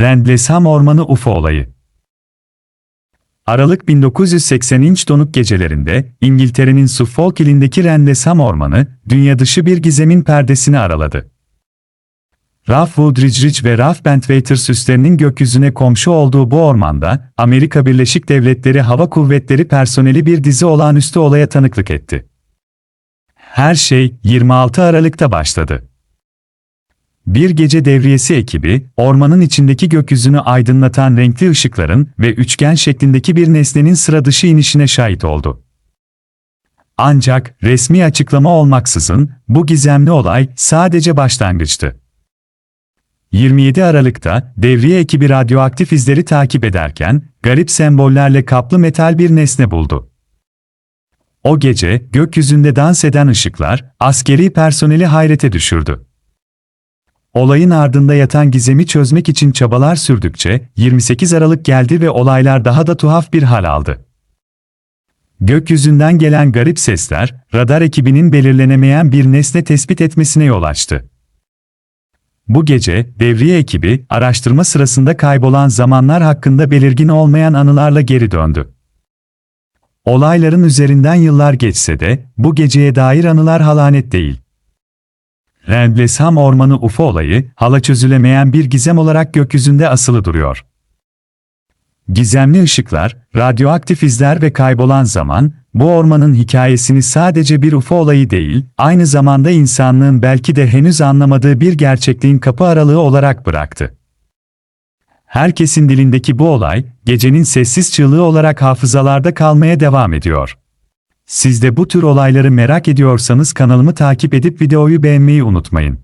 Rendlesham Ormanı UFO olayı. Aralık 1980 inç donuk gecelerinde İngiltere'nin Suffolk ilindeki Rendlesham Ormanı, dünya dışı bir gizemin perdesini araladı. Ralph Woodridge ve Ralph Bentwater süslerinin gökyüzüne komşu olduğu bu ormanda, Amerika Birleşik Devletleri Hava Kuvvetleri personeli bir dizi olağanüstü olaya tanıklık etti. Her şey 26 Aralık'ta başladı. Bir gece devriyesi ekibi, ormanın içindeki gökyüzünü aydınlatan renkli ışıkların ve üçgen şeklindeki bir nesnenin sıra dışı inişine şahit oldu. Ancak resmi açıklama olmaksızın bu gizemli olay sadece başlangıçtı. 27 Aralık'ta devriye ekibi radyoaktif izleri takip ederken garip sembollerle kaplı metal bir nesne buldu. O gece gökyüzünde dans eden ışıklar askeri personeli hayrete düşürdü. Olayın ardında yatan gizemi çözmek için çabalar sürdükçe 28 Aralık geldi ve olaylar daha da tuhaf bir hal aldı. Gökyüzünden gelen garip sesler, radar ekibinin belirlenemeyen bir nesne tespit etmesine yol açtı. Bu gece, devriye ekibi, araştırma sırasında kaybolan zamanlar hakkında belirgin olmayan anılarla geri döndü. Olayların üzerinden yıllar geçse de, bu geceye dair anılar halanet değil. Rendlesham Ormanı UFO olayı, hala çözülemeyen bir gizem olarak gökyüzünde asılı duruyor. Gizemli ışıklar, radyoaktif izler ve kaybolan zaman, bu ormanın hikayesini sadece bir UFO olayı değil, aynı zamanda insanlığın belki de henüz anlamadığı bir gerçekliğin kapı aralığı olarak bıraktı. Herkesin dilindeki bu olay, gecenin sessiz çığlığı olarak hafızalarda kalmaya devam ediyor. Siz de bu tür olayları merak ediyorsanız kanalımı takip edip videoyu beğenmeyi unutmayın.